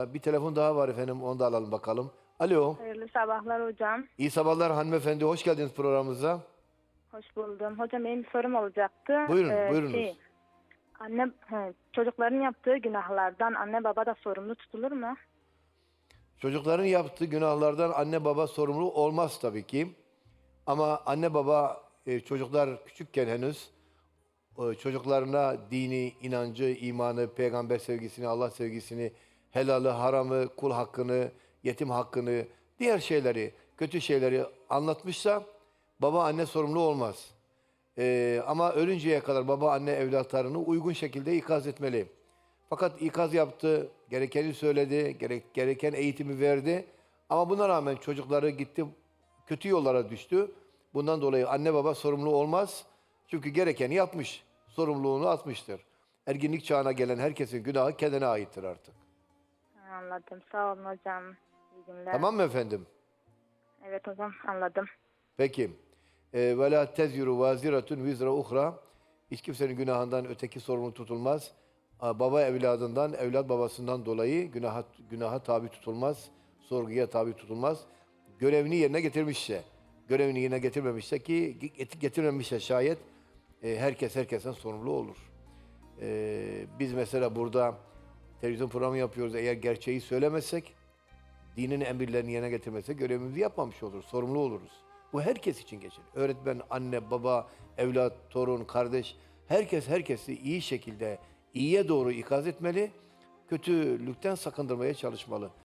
Bir telefon daha var efendim onu da alalım bakalım. Alo. Hayırlı sabahlar hocam. İyi sabahlar hanımefendi. Hoş geldiniz programımıza. Hoş buldum. Hocam benim bir sorum olacaktı. Buyurun, Ee, buyurunuz. şey, anne, he, çocukların yaptığı günahlardan anne baba da sorumlu tutulur mu? Çocukların yaptığı günahlardan anne baba sorumlu olmaz tabii ki. Ama anne baba e, çocuklar küçükken henüz e, çocuklarına dini, inancı, imanı, peygamber sevgisini, Allah sevgisini, helalı, haramı, kul hakkını, yetim hakkını, diğer şeyleri, kötü şeyleri anlatmışsa baba anne sorumlu olmaz. E, ama ölünceye kadar baba anne evlatlarını uygun şekilde ikaz etmeli. Fakat ikaz yaptı, gerekeni söyledi, gerek, gereken eğitimi verdi. Ama buna rağmen çocukları gitti, kötü yollara düştü. Bundan dolayı anne baba sorumlu olmaz. Çünkü gerekeni yapmış, sorumluluğunu atmıştır. Erginlik çağına gelen herkesin günahı kendine aittir artık. Anladım. Sağ olun hocam. İyi günler. Tamam mı efendim? Evet hocam anladım. Peki. Ee, Ve la tezyuru vaziratun vizra uhra. Hiç kimsenin günahından öteki sorumlu tutulmaz. Baba evladından, evlat babasından dolayı günaha, günaha tabi tutulmaz. Sorguya tabi tutulmaz. Görevini yerine getirmişse, görevini yerine getirmemişse ki get- getirmemişse şayet e, herkes herkesten sorumlu olur. Ee, biz mesela burada televizyon programı yapıyoruz. Eğer gerçeği söylemezsek dinin emirlerini yerine getirmezsek görevimizi yapmamış oluruz, sorumlu oluruz. Bu herkes için geçerli. Öğretmen, anne, baba, evlat, torun, kardeş, herkes herkesi iyi şekilde iyiye doğru ikaz etmeli, kötülükten sakındırmaya çalışmalı.